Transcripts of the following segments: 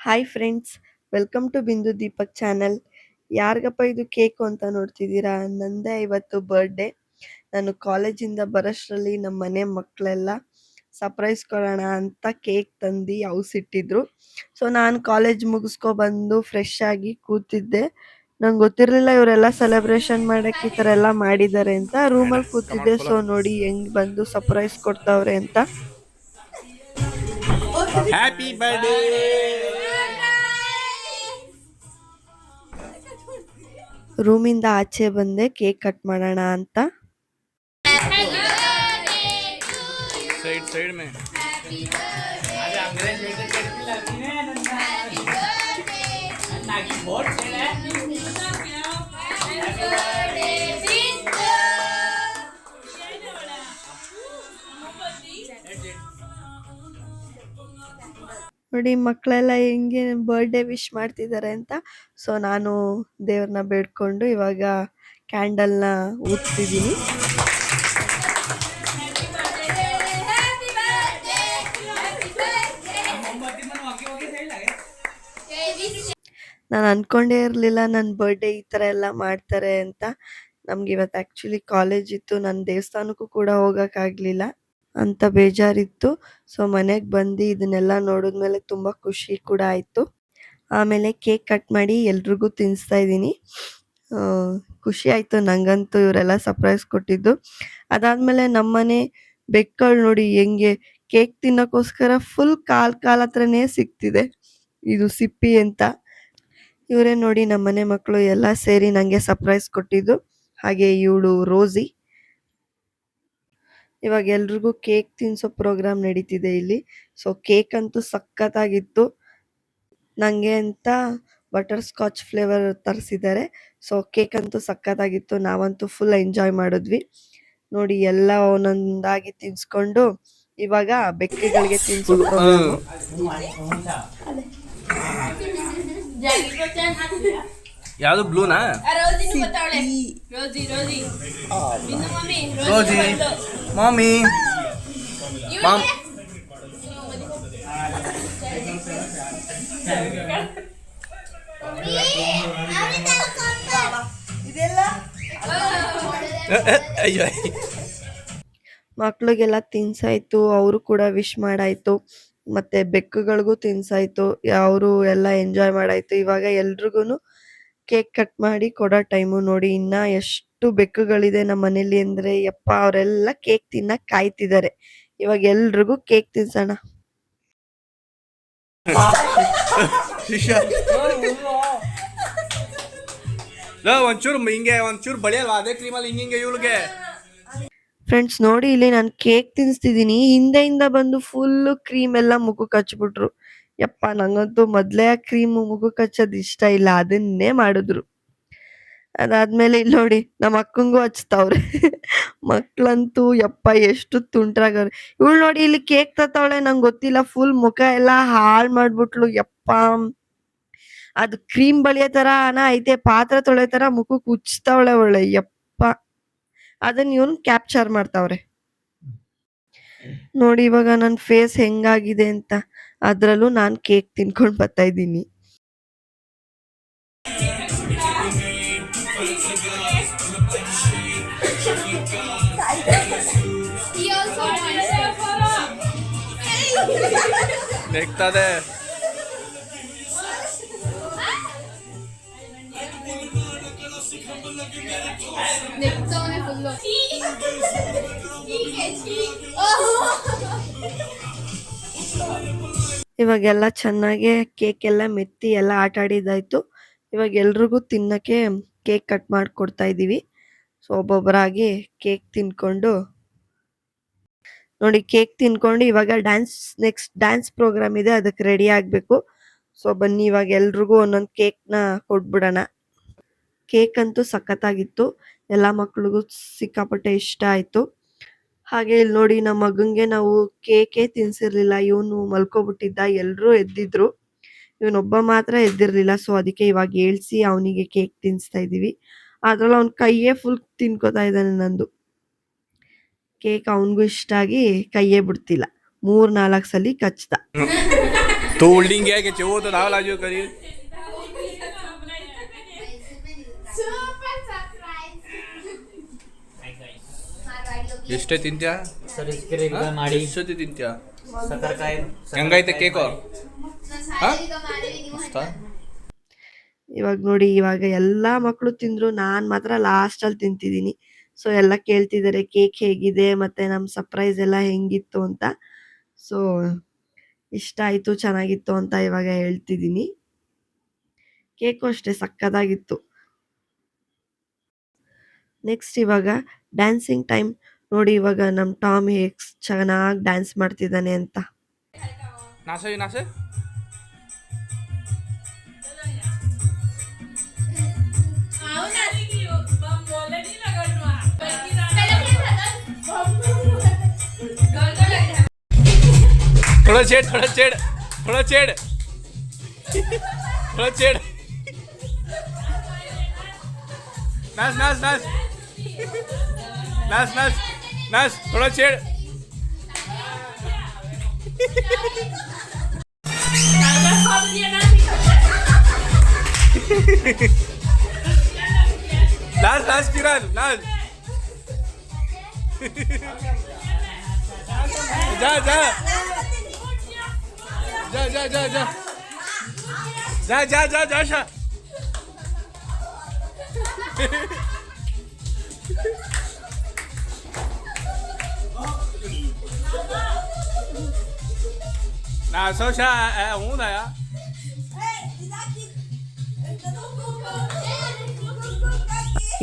Hi friends welcome to ಬಿಂದು Deepak channel ಯಾರಿಗಪ್ಪ ಇದು cake ಅಂತ ನೋಡ್ತಿದ್ದೀರಾ? ನಂದೇ ಇವತ್ತು ಬರ್ಡೇ ನಾನು ಕಾಲೇಜಿಂದ ಬರೋಷ್ಟರಲ್ಲಿ ನಮ್ಮ ಮನೆ ಮಕ್ಕಳೆಲ್ಲ ಸರ್ಪ್ರೈಸ್ ಕೊಡೋಣ ಅಂತ ಕೇಕ್ ತಂದು ಇಟ್ಟಿದ್ರು. ಸೊ ನಾನು ಕಾಲೇಜ್ ಮುಗಿಸ್ಕೊ ಬಂದು ಫ್ರೆಶ್ ಆಗಿ ಕೂತಿದ್ದೆ. ನಂಗೆ ಗೊತ್ತಿರಲಿಲ್ಲ ಇವರೆಲ್ಲ ಸೆಲೆಬ್ರೇಷನ್ ಮಾಡೋಕ್ಕೆ ಈ ಥರ ಎಲ್ಲ ಮಾಡಿದ್ದಾರೆ ಅಂತ. ರೂಮಲ್ಲಿ ಕೂತಿದ್ದೆ ಸೊ ನೋಡಿ ಹೆಂಗ್ ಬಂದು ಸರ್ಪ್ರೈಸ್ ಕೊಡ್ತಾವ್ರೆ ಅಂತ. ಹ್ಯಾಪಿ ಬರ್ಡೇ ರೂಮಿಂದ ಆಚೆ ಬಂದೆ ಕೇಕ್ ಕಟ್ ಮಾಡೋಣ ಅಂತ ಸೈಡ್ ಸೈಡ್ में ನೋಡಿ ಮಕ್ಕಳೆಲ್ಲ ಹೆಂಗೆ ಬರ್ಡೇ ವಿಶ್ ಮಾಡ್ತಿದ್ದಾರೆ ಅಂತ. ಸೊ ನಾನು ದೇವ್ರನ್ನ ಬೇಡ್ಕೊಂಡು ಇವಾಗ ಕ್ಯಾಂಡಲ್ನ ಊದ್ತಿದ್ದೀನಿ ನಾನು ಅಂದ್ಕೊಂಡೇ ಇರಲಿಲ್ಲ ನನ್ನ ಬರ್ಡೇ ಈ ಥರ ಎಲ್ಲ ಮಾಡ್ತಾರೆ ಅಂತ. ನಮ್ಗೆ ಇವತ್ತು ಆ್ಯಕ್ಚುಲಿ ಕಾಲೇಜ್ ಇತ್ತು. ನನ್ನ ದೇವಸ್ಥಾನಕ್ಕೂ ಕೂಡ ಹೋಗೋಕ್ಕಾಗಲಿಲ್ಲ ಅಂತ ಬೇಜಾರಿತ್ತು. ಸೊ ಮನೆಗೆ ಬಂದು ಇದನ್ನೆಲ್ಲ ನೋಡಿದ್ಮೇಲೆ ತುಂಬ ಖುಷಿ ಕೂಡ ಆಯಿತು. ಆಮೇಲೆ ಕೇಕ್ ಕಟ್ ಮಾಡಿ ಎಲ್ರಿಗೂ ತಿನ್ನಿಸ್ತಾ ಇದ್ದೀನಿ. ಖುಷಿ ಆಯಿತು. ನನಗಂತೂ ಇವರೆಲ್ಲ ಸರ್ಪ್ರೈಸ್ ಕೊಟ್ಟಿದ್ದು. ಅದಾದಮೇಲೆ ನಮ್ಮನೆ ಬೆಕ್ಕಳು ನೋಡಿ ಹೆಂಗೆ ಕೇಕ್ ತಿನ್ನೋಕ್ಕೋಸ್ಕರ ಫುಲ್ ಕಾಲ್ ಕಾಲ್ ಹತ್ರನೇ ಸಿಗ್ತಿದೆ. ಇದು ಸಿಪ್ಪಿ ಅಂತ. ಇವರೇ ನೋಡಿ ನಮ್ಮನೆ ಮಕ್ಕಳು ಎಲ್ಲ ಸೇರಿ ನನಗೆ ಸರ್ಪ್ರೈಸ್ ಕೊಟ್ಟಿದ್ದು. ಹಾಗೆ ಇವಳು ರೋಸಿ. ಇವಾಗ ಎಲ್ರಿಗೂ ಕೇಕ್ ತಿನ್ಸೋ ಪ್ರೋಗ್ರಾಮ್ ನಡೀತಿದೆ ಇಲ್ಲಿ. ಸೊ ಕೇಕ್ ಅಂತೂ ಸಖತ್ತಾಗಿತ್ತು. ನನಗೆ ಅಂತ ಬಟರ್ ಸ್ಕಾಚ್ ಫ್ಲೇವರ್ ತರಿಸಿದ್ದಾರೆ. ಸೊ ಕೇಕ್ ಅಂತೂ ಸಖತ್ತಾಗಿತ್ತು. ನಾವಂತೂ ಫುಲ್ ಎಂಜಾಯ್ ಮಾಡಿದ್ವಿ. ನೋಡಿ ಎಲ್ಲ ಒಂದೊಂದಾಗಿ ತಿನ್ಸ್ಕೊಂಡು ಇವಾಗ ಬೆಕ್ಕಿಗಳಿಗೆ ತಿನ್ಸೋ ಪ್ರೋಗ್ರಾಮ್. ಯಾವುದು ಬ್ಲೂನಾ? ರೋಜಿ ಮಾಮಿ. ಮಾಮ್ ಅಯ್ಯೋ. ಮಕ್ಳಿಗೆಲ್ಲ ತಿನ್ಸಾಯ್ತು ಅವರು ಕೂಡ ವಿಶ್ ಮಾಡಾಯ್ತು. ಮತ್ತೆ ಬೆಕ್ಕುಗಳಿಗೂ ತಿನ್ಸಾಯ್ತು ಅವರು ಎಲ್ಲ ಎಂಜಾಯ್ ಮಾಡಾಯ್ತು. ಇವಾಗ ಎಲ್ರಿಗೂ ಕೇಕ್ ಕಟ್ ಮಾಡಿ ಕೊಡೋ ಟೈಮು ನೋಡಿ ಇನ್ನ ಎಷ್ಟು ಬೆಕ್ಕುಗಳಿದೆ ನಮ್ಮ ಮನೇಲಿ ಅಂದ್ರೆ ಯಪ್ಪ ಅವರೆಲ್ಲ ಕೇಕ್ ತಿನ್ನಕ್ ಕಾಯ್ತಿದ್ದಾರೆ. ಇವಾಗ ಎಲ್ರಿಗೂ ಕೇಕ್ ತಿನ್ಸೋಣ. ಒಂಚೂರು ಹಿಂಗೆ ಒಂಚೂರು ಬಳಿಯಲ್ವಾ? ಅದೇ ಕ್ರೀಮಲ್ಲಿ ಹಿಂಗೆ ಹಿಂಗೆ ಇವಳಿಗೆ. ಫ್ರೆಂಡ್ಸ್ ನೋಡಿ ಇಲ್ಲಿ ನಾನು ಕೇಕ್ ತಿನ್ಸ್ತಿದೀನಿ. ಹಿಂದೆಯಿಂದ ಬಂದು ಫುಲ್ ಕ್ರೀಮ್ ಎಲ್ಲ ಮುಖಕ್ಕೆ ಹಚ್ಬಿಟ್ರು. ಯಪ್ಪ ನಂಗಂತೂ ಮೊದ್ಲೇ ಕ್ರೀಮ್ ಮುಖಕ್ಕೆ ಹಚ್ಚೋದ್ ಇಷ್ಟ ಇಲ್ಲ ಅದನ್ನೇ ಮಾಡಿದ್ರು. ಅದಾದ್ಮೇಲೆ ಇಲ್ಲಿ ನೋಡಿ ನಮ್ಮ ಅಕ್ಕಂಗೂ ಹಚ್ತಾವ್ರೆ. ಮಕ್ಳಂತೂ ಯಪ್ಪ ಎಷ್ಟು ತುಂಟ್ರಾಗವ್ರೆ. ಇವಳು ನೋಡಿ ಇಲ್ಲಿ ಕೇಕ್ ತತ್ತವಳೆ ನಂಗೆ ಗೊತ್ತಿಲ್ಲ ಫುಲ್ ಮುಖ ಎಲ್ಲ ಹಾಳ್ ಮಾಡ್ಬಿಟ್ಲು ಯಪ್ಪ. ಅದು ಕ್ರೀಮ್ ಬಳಿಯೋ ತರ ಐತೆ ಪಾತ್ರೆ ತೊಳೆ ತರ ಮುಖಕ್ಕೆ ಉಚ್ತಾವಳೆ ಒಳ್ಳೆ ಯಪ್ಪ. ಅದನ್ನ ಇವನ್ ಕ್ಯಾಪ್ಚರ್ ಮಾಡ್ತಾವ್ರೆ. ನೋಡಿ ಇವಾಗ ನನ್ ಫೇಸ್ ಹೆಂಗಾಗಿದೆ ಅಂತ. ಅದ್ರಲ್ಲೂ ನಾನ್ ಕೇಕ್ ತಿನ್ಕೊಂಡ್ ಬರ್ತಾ ಇದ್ದೀನಿ. ಇವಾಗೆಲ್ಲ ಚೆನ್ನಾಗೆ ಕೇಕ್ ಎಲ್ಲ ಮೆತ್ತಿ ಎಲ್ಲ ಆಟ ಆಡಿದಾಯ್ತು ಇವಾಗ ಎಲ್ರಿಗೂ ತಿನ್ನಕ್ಕೆ ಕೇಕ್ ಕಟ್ ಮಾಡಿ ಇದ್ದೀವಿ ಸೊ ಒಬ್ಬೊಬ್ಬರಾಗಿ ಕೇಕ್ ತಿನ್ಕೊಂಡು ನೋಡಿ ಕೇಕ್ ತಿನ್ಕೊಂಡು ಇವಾಗ ಡ್ಯಾನ್ಸ್ ನೆಕ್ಸ್ಟ್ ಡ್ಯಾನ್ಸ್ ಪ್ರೋಗ್ರಾಮ್ ಇದೆ, ಅದಕ್ಕೆ ರೆಡಿ ಆಗಬೇಕು. ಸೊ ಬನ್ನಿ ಇವಾಗ ಎಲ್ರಿಗೂ ಒಂದೊಂದು ಕೇಕ್ನ ಕೊಟ್ಬಿಡೋಣ. ಕೇಕ್ ಅಂತೂ ಸಖತ್ತಾಗಿತ್ತು. ಎಲ್ಲ ಮಕ್ಳಿಗೂ ಸಿಕ್ಕಾಪಟ್ಟೆ ಇಷ್ಟ ಆಯ್ತು. ಹಾಗೆ ಇಲ್ಲಿ ನೋಡಿ ನಮ್ಮ ಮಗಂಗೆ ನಾವು ಕೇಕೆ ತಿನ್ಸಿರ್ಲಿಲ್ಲ ಇವನು ಮಲ್ಕೊಬಿಟ್ಟಿದ್ದ ಎಲ್ರೂ ಎದ್ದಿದ್ರು ಇವನೊಬ್ಬ ಮಾತ್ರ ಎದ್ದಿರ್ಲಿಲ್ಲ ಸೊ ಅದಕ್ಕೆ ಇವಾಗ ಏಳ್ಸಿ ಅವನಿಗೆ ಕೇಕ್ ತಿನ್ಸ್ತಾ ಇದೀವಿ ಅದ್ರಲ್ಲಿ ಅವ್ನ ಕೈಯೇ ಫುಲ್ ತಿನ್ಕೋತಾ ಇದ್ದಾನೆ ನಂದು ಕೇಕ್ ಅವನಿಗೂ ಇಷ್ಟ ಆಗಿ ಕೈಯೇ ಬಿಡ್ತಿಲ್ಲ ಮೂರ್ ನಾಲ್ಕು ಸಲ ಕಚ್ದ तो होल्डिंग है कि वो तो दाव लाजो करी ಎಷ್ಟೇ ತಿಂತ್ಯಾ? ಸರ್ ಮಾಡಿ. ಎಷ್ಟೊತ್ತಿ ತಿಂತ್ಯಾ? ಸಕ್ಕರೆಕಾಯಿ ಹೆಂಗೈತೆ ಕೇಕು? ಇವಾಗ ನೋಡಿ ಇವಾಗ ಎಲ್ಲ ಮಕ್ಕಳು ತಿಂದ್ರು ನಾನ್ ಮಾತ್ರ ಲಾಸ್ಟ್ ಅಲ್ಲಿ ತಿಂತಿದ್ದೀನಿ ಸೊ ಎಲ್ಲ ಕೇಳ್ತಿದ್ದಾರೆ ಕೇಕ್ ಹೇಗಿದೆ ಮತ್ತೆ ನಮ್ ಸರ್ಪ್ರೈಸ್ ಎಲ್ಲ ಹೆಂಗಿತ್ತು ಅಂತ. ಸೊ ಇಷ್ಟ ಆಯ್ತು ಚೆನ್ನಾಗಿತ್ತು ಅಂತ ಇವಾಗ ಹೇಳ್ತಿದ್ದೀನಿ ಕೇಕು ಅಷ್ಟೇ ಸಕ್ಕದಾಗಿತ್ತು. ನೆಕ್ಸ್ಟ್ ಇವಾಗ ಡ್ಯಾನ್ಸಿಂಗ್ ಟೈಮ್ ನೋಡಿ ಇವಾಗ ನಮ್ ಟಾಮ್ ಹೇಗ್ ಚೆನ್ನಾಗಿ ಡ್ಯಾನ್ಸ್ ಮಾಡ್ತಿದ್ದಾನೆ ಅಂತ ನಾಸ ನಾಸ थोड़ा छेड़ थोड़ा छेड़ थोड़ा छेड़ थोड़ा छेड़ नाच नाच नाच नाच नाच नाच थोड़ा छेड़ नाच नाच किरण नाच जा जा जा जा जा जा जा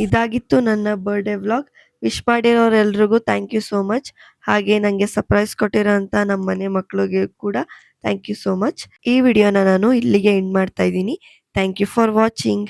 ಇದಾಗಿತ್ತು ನನ್ನ ಬರ್ಡೇ ವ್ಲಾಗ್ ವಿಶ್ ಮಾಡಿರೋರೆಲ್ರಿಗೂ ಥ್ಯಾಂಕ್ ಯು ಸೋ ಮಚ್ ಹಾಗೆ ನನಗೆ ಸರ್ಪ್ರೈಸ್ ಕೊಟ್ಟಿರೋಂಥ ನಮ್ಮ ಮನೆ ಮಕ್ಕಳಿಗೆ ಕೂಡ ಥ್ಯಾಂಕ್ ಯು ಸೋ ಮಚ್ ಈ ವಿಡಿಯೋನ ನಾನು ಇಲ್ಲಿಗೆ ಎಂಡ್ ಮಾಡ್ತಾ ಇದ್ದೀನಿ. Thank you for watching